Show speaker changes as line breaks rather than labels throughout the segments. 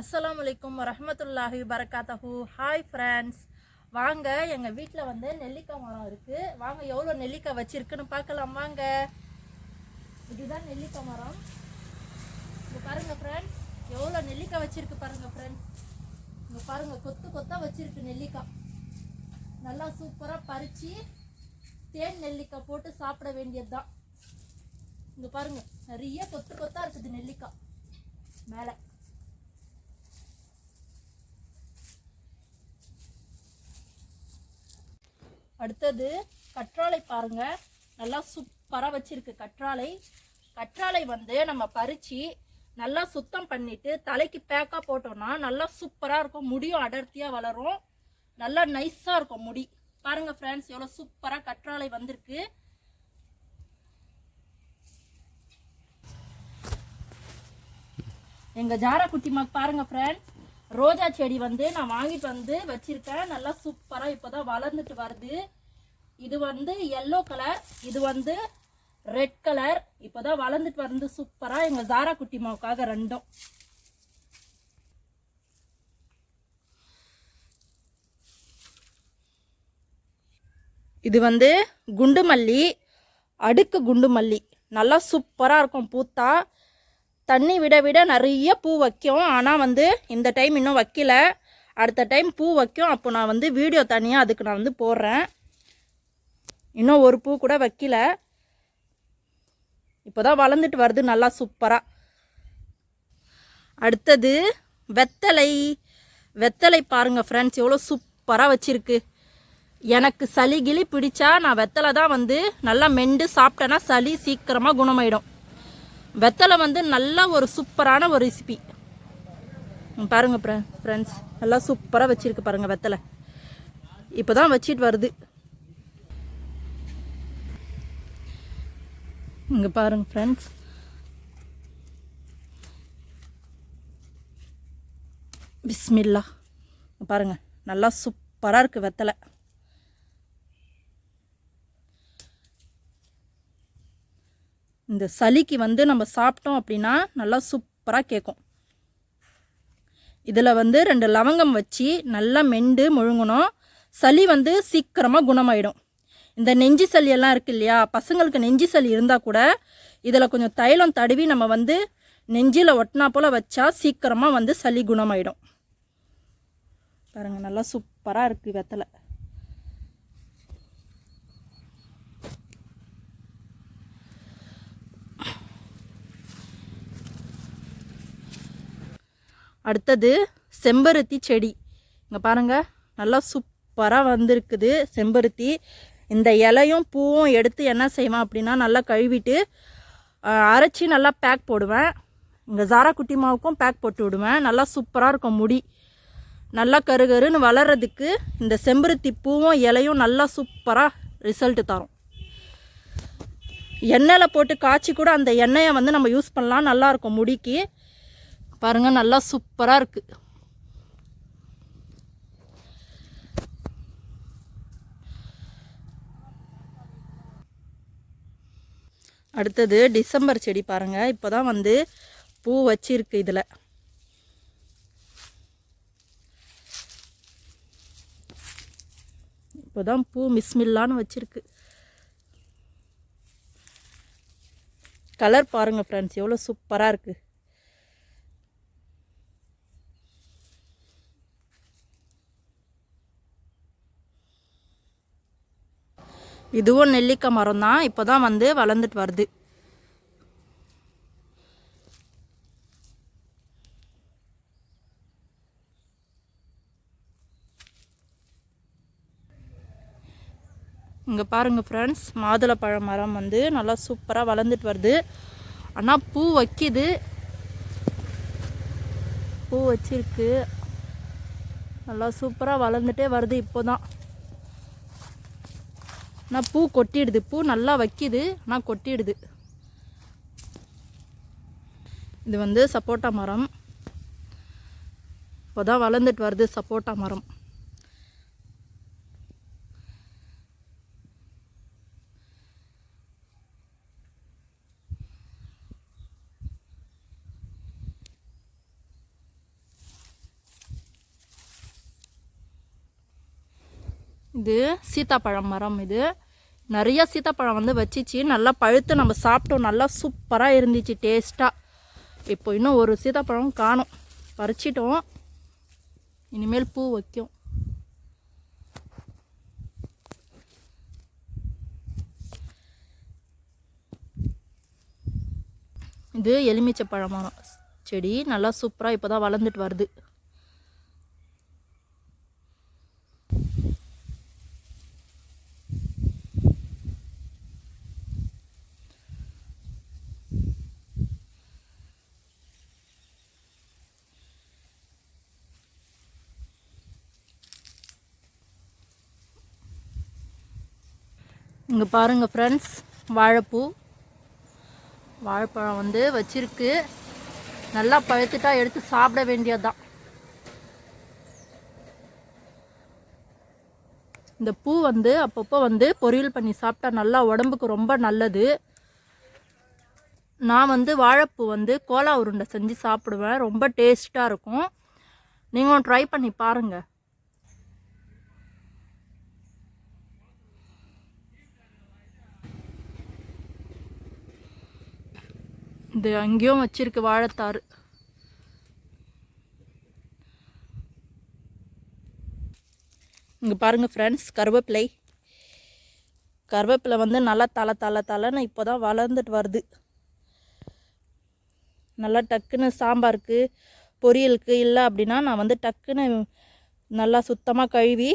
அஸ்லாம் அலைக்கும் வரமத்துல்லாஹி வரகாத்தஹு ஹாய் ஃப்ரெண்ட்ஸ் வாங்க எங்கள் வீட்டில் வந்து நெல்லிக்காய் மரம் இருக்குது வாங்க எவ்வளோ நெல்லிக்காய் வச்சுருக்குன்னு பார்க்கலாம். வாங்க. இதுதான் நெல்லிக்காய் மரம். இங்கே பாருங்கள் ஃப்ரெண்ட்ஸ் எவ்வளோ நெல்லிக்காய் வச்சுருக்கு பாருங்கள் ஃப்ரெண்ட்ஸ் இங்கே பாருங்கள் கொத்து கொத்தாக வச்சுருக்கு நெல்லிக்காய். நல்லா சூப்பராக பறித்து தேன் நெல்லிக்காய் போட்டு சாப்பிட வேண்டியது தான் இங்கே பாருங்கள் நிறைய கொத்து கொத்தாக இருக்குது நெல்லிக்காய். மேலே. அடுத்தது கற்றாழை பாருங்க. நல்லா சூப்பராக வச்சிருக்கு கற்றாழை. கற்றாழை வந்து நம்ம பறித்து நல்லா சுத்தம் பண்ணிவிட்டு தலைக்கு பேக்காக போட்டோம்னா நல்லா சூப்பராக இருக்கும். முடியும் அடர்த்தியாக வளரும். நல்லா நைஸாக இருக்கும் முடி. பாருங்க ஃப்ரெண்ட்ஸ் எவ்வளோ சூப்பராக கற்றாழை வந்திருக்கு. எங்கள் ஜாரா குட்டிமாக்கு பாருங்க ஃப்ரெண்ட்ஸ் ரோஜா செடி வந்து நான் வாங்கிட்டு வந்து வச்சுருக்கேன். நல்லா சூப்பரா இப்போதான் வளர்ந்துட்டு வருது. இது வந்து எல்லோ கலர் இது வந்து ரெட் கலர் இப்போதான் வளர்ந்துட்டு வந்து சூப்பராக எங்கள் ஜாரா குட்டிமாவுக்காக ரெண்டும். இது வந்து குண்டு மல்லி அடுக்கு குண்டு மல்லி நல்லா சூப்பராக இருக்கும் பூத்தா. தண்ணி விட விட நிறைய பூ வைக்கும். ஆனால் வந்து இந்த டைம் இன்னும் வைக்கல. அடுத்த டைம் பூ வைக்கும். அப்போ நான் வந்து வீடியோ தனியாக அதுக்கு நான் வந்து போடுறேன். இன்னும் ஒரு பூ கூட வைக்கல. இப்போ தான் வளர்ந்துட்டு வருது. நல்லா சூப்பராக அடுத்தது வெத்தலை. வெத்தலை பாருங்கள் ஃப்ரெண்ட்ஸ் எவ்வளோ சூப்பராக வச்சுருக்கு. எனக்கு சளி கிளி பிடிச்சா நான் வெத்தலை தான் வந்து நல்லா மெண்டு சாப்பிட்டேன்னா சளி சீக்கிரமாக குணமாயிடும். வெத்தலை வந்து நல்ல ஒரு சூப்பரான ஒரு ரெசிபி பாருங்க ஃப்ரெண்ட்ஸ் நல்லா சூப்பராக வச்சுருக்கு பாருங்க வெத்தலை. இப்போ தான் வச்சிட்டு வருது. இங்கே பாருங்க ஃப்ரெண்ட்ஸ் பிஸ்மில்லா. பாருங்கள் பாருங்க நல்லா சூப்பராக இருக்குது வெத்தலை. இந்த சளிக்கு வந்து நம்ம சாப்பிட்டோம் அப்படின்னா நல்லா சூப்பராக கேட்கும் இதில் வந்து ரெண்டு லவங்கம் வச்சு நல்லா மெண்டு முழுங்கணும். சளி வந்து சீக்கிரமாக குணமாயிடும். இந்த நெஞ்சு சளி எல்லாம் இருக்கு இல்லையா? பசங்களுக்கு நெஞ்சு சளி இருந்தால் கூட இதில் கொஞ்சம் தைலம் தடவி நம்ம வந்து நெஞ்சில் ஒட்டினா போல் வச்சா சீக்கிரமாக வந்து சளி குணமாயிடும். பாருங்கள் நல்லா சூப்பராக இருக்குது வெத்தலை. அடுத்தது செம்பருத்தி செடி. இங்கே பாருங்கள் நல்லா சூப்பராக வந்திருக்குது செம்பருத்தி. இந்த இலையும் பூவும் எடுத்து என்ன செய்வேன் அப்படின்னா நல்லா கழுவிட்டு அரைச்சி நல்லா பேக் போடுவேன். இங்கே ஜாரா குட்டி மாவுக்கும் பேக் போட்டு விடுவேன். நல்லா சூப்பராக இருக்கும் முடி. நல்லா கருகருன்னு வளர்கிறதுக்கு இந்த செம்பருத்தி பூவும் இலையும் நல்லா சூப்பராக ரிசல்ட்டு தரும். எண்ணெயில் போட்டு காய்ச்சி கூட அந்த எண்ணெயை வந்து நம்ம யூஸ் பண்ணலாம். நல்லாயிருக்கும் முடிக்கு. பாருங்க நல்லா சூப்பராக இருக்கு. அடுத்தது டிசம்பர் செடி பாருங்க இப்போதான் வந்து பூ வச்சிருக்கு இதில். இப்போதான் பூ மிஸ்மில்லான்னு வச்சிருக்கு. கலர் பாருங்க ஃப்ரெண்ட்ஸ் எவ்வளோ சூப்பராக இருக்குது இதுவும் நெல்லிக்காய் மரம் தான். இப்போ தான் வந்து வளர்ந்துட்டு வருது. இங்கே பாருங்கள் ஃப்ரெண்ட்ஸ் மாதுளப்பழ மரம் வந்து நல்லா சூப்பராக வளர்ந்துட்டு வருது. ஆனால் பூ வைக்கிது. பூ வச்சிருக்கு. நல்லா சூப்பராக வளர்ந்துட்டே வருது இப்போ தான் ஆனால் பூ கொட்டிடுது. பூ நல்லா வைக்கிது. ஆனால் கொட்டிடுது. இது வந்து சப்போட்டா மரம். இப்போ தான் வளர்ந்துட்டு வருது சப்போட்டா மரம். இது சீத்தாப்பழம் மரம் இது. நிறைய சீத்தாப்பழம் வந்து வச்சிச்சு. நல்லா பழுத்து நம்ம சாப்பிட்டோம். நல்லா சூப்பராக இருந்துச்சு டேஸ்ட்டாக இப்போ இன்னும் ஒரு சீத்தாப்பழம் காணும். பறிச்சிட்டோம். இனிமேல் பூ வைக்கும். இது எலுமிச்சை பழம் மரம் செடி. நல்லா சூப்பராக இப்போ தான் வளர்ந்துட்டு வருது. இங்கே பாருங்கள் ஃப்ரெண்ட்ஸ் வாழைப்பூ. வாழைப்பழம் வந்து வச்சிருக்கு. நல்லா பழுத்துட்டா எடுத்து சாப்பிட வேண்டியதுதான். இந்த பூ வந்து அப்பப்போ வந்து பொரியல் பண்ணி சாப்பிட்டா நல்லா உடம்புக்கு ரொம்ப நல்லது. நான் வந்து வாழைப்பூ வந்து கோலா உருண்டை செஞ்சு சாப்பிடுவேன். ரொம்ப டேஸ்ட்டாக இருக்கும். நீங்களும் ட்ரை பண்ணி பாருங்கள் இது அங்கேயும் வச்சிருக்கு வாழைத்தாறு. இங்கே பாருங்கள் ஃப்ரெண்ட்ஸ் கருவேப்பிலை. கருவேப்பிலை வந்து நல்லா தலை தலை தலைன்னு இப்போ தான் வளர்ந்துட்டு வருது. நல்லா டக்குன்னு சாம்பாருக்கு பொரியலுக்கு இல்லை அப்படின்னா நான் வந்து டக்குன்னு நல்லா சுத்தமாக கழுவி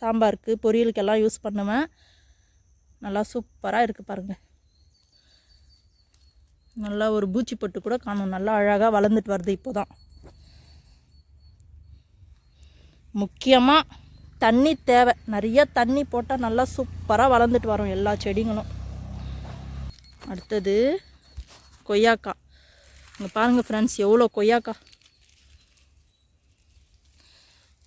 சாம்பாருக்கு பொரியலுக்கெல்லாம் யூஸ் பண்ணுவேன். நல்லா சூப்பராக இருக்குது பாருங்கள் நல்லா ஒரு பூச்சி பட்டு கூட காணும். நல்லா அழகாக வளர்ந்துட்டு வருது இப்போ தான் முக்கியமாக தண்ணி தேவை. நிறைய தண்ணி போட்டால் நல்லா சூப்பராக வளர்ந்துட்டு வரும் எல்லா செடிங்களும். அடுத்தது கொய்யாக்காய் இங்கே பாருங்கள் ஃப்ரெண்ட்ஸ் எவ்வளோ கொய்யாக்காய்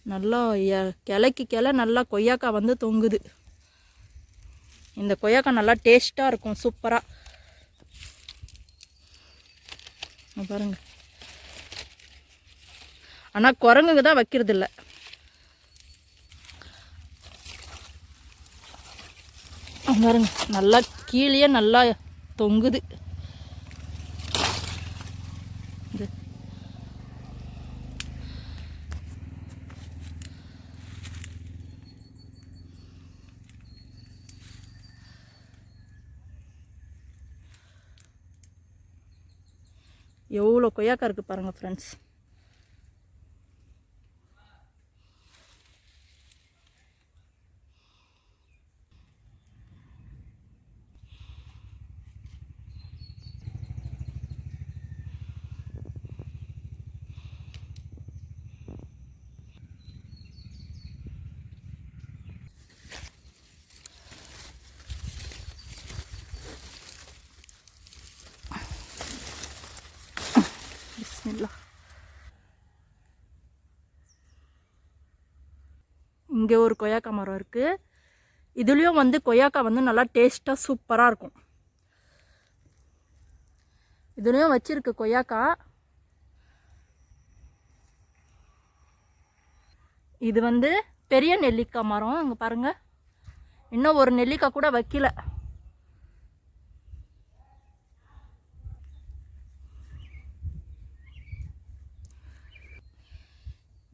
நல்லா எ- கிளைக்கு கிளை நல்லா கொய்யாக்காய் வந்து தொங்குது. இந்த கொய்யாக்காய் நல்லா டேஸ்ட்டாக இருக்கும் சூப்பராக இங்க பாருங்க. ஆனால் குரங்குங்க தான் வைக்கிறது இல்லை பாருங்க நல்லா கீழே நல்லா தொங்குது. எவ்வளோ கொய்யாக்காய் இருக்குது பாருங்கள் ஃப்ரெண்ட்ஸ் பிஸ்மில்லா இங்கே ஒரு கொய்யாக்காய் மரம் இருக்குது இதுலேயும் வந்து கொய்யாக்காய் வந்து நல்லா டேஸ்ட்டாக சூப்பராக இருக்கும். இதுலேயும் வச்சிருக்கு கொய்யாக்காய். இது வந்து பெரிய நெல்லிக்காய் மரம். இங்கே பாருங்கள் இன்னும் ஒரு நெல்லிக்காய் கூட வைக்கல.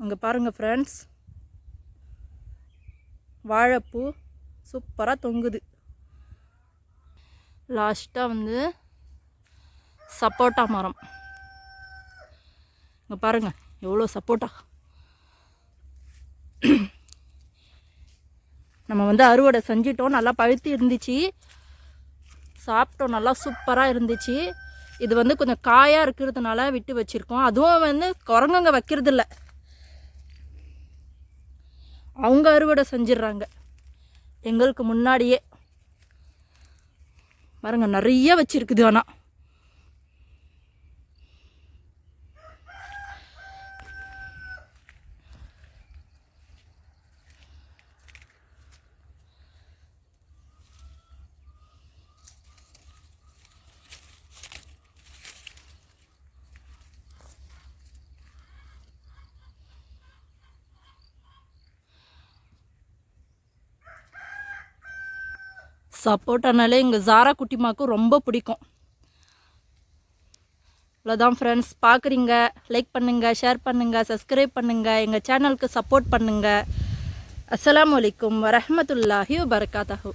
இங்கே பாருங்கள் ஃப்ரெண்ட்ஸ் வாழைப்பூ சூப்பராக தொங்குது. லாஸ்ட்டாக வந்து சப்போட்டா மரம். இங்கே பாருங்கள் எவ்வளோ சப்போட்டா. நம்ம வந்து அறுவடை செஞ்சிட்டோம் நல்லா பழுத்து இருந்துச்சு. சாப்பிட்டோம் நல்லா சூப்பராக இருந்துச்சு. இது வந்து கொஞ்சம் காயாக இருக்கிறதுனால விட்டு வச்சுருக்கோம். அதுவும் வந்து குரங்குங்க வைக்கிறது இல்லை அவங்க அறுவடை செஞ்சிடுறாங்க. எங்களுக்கு முன்னாடியே. பாருங்கள் நிறைய வச்சுருக்குது ஆனால் சப்போட்டானாலே எங்கள் ஜாரா குட்டிமாக்கும் ரொம்ப பிடிக்கும். இவ்வளோதான் ஃப்ரெண்ட்ஸ் பார்க்குறீங்க லைக் பண்ணுங்கள் ஷேர் பண்ணுங்கள் சப்ஸ்கிரைப் பண்ணுங்கள் எங்கள் சேனலுக்கு சப்போர்ட் பண்ணுங்கள் அஸ்லாம் அலைக்கும் வரமத்துல்லாஹி வபரகாத்தஹு.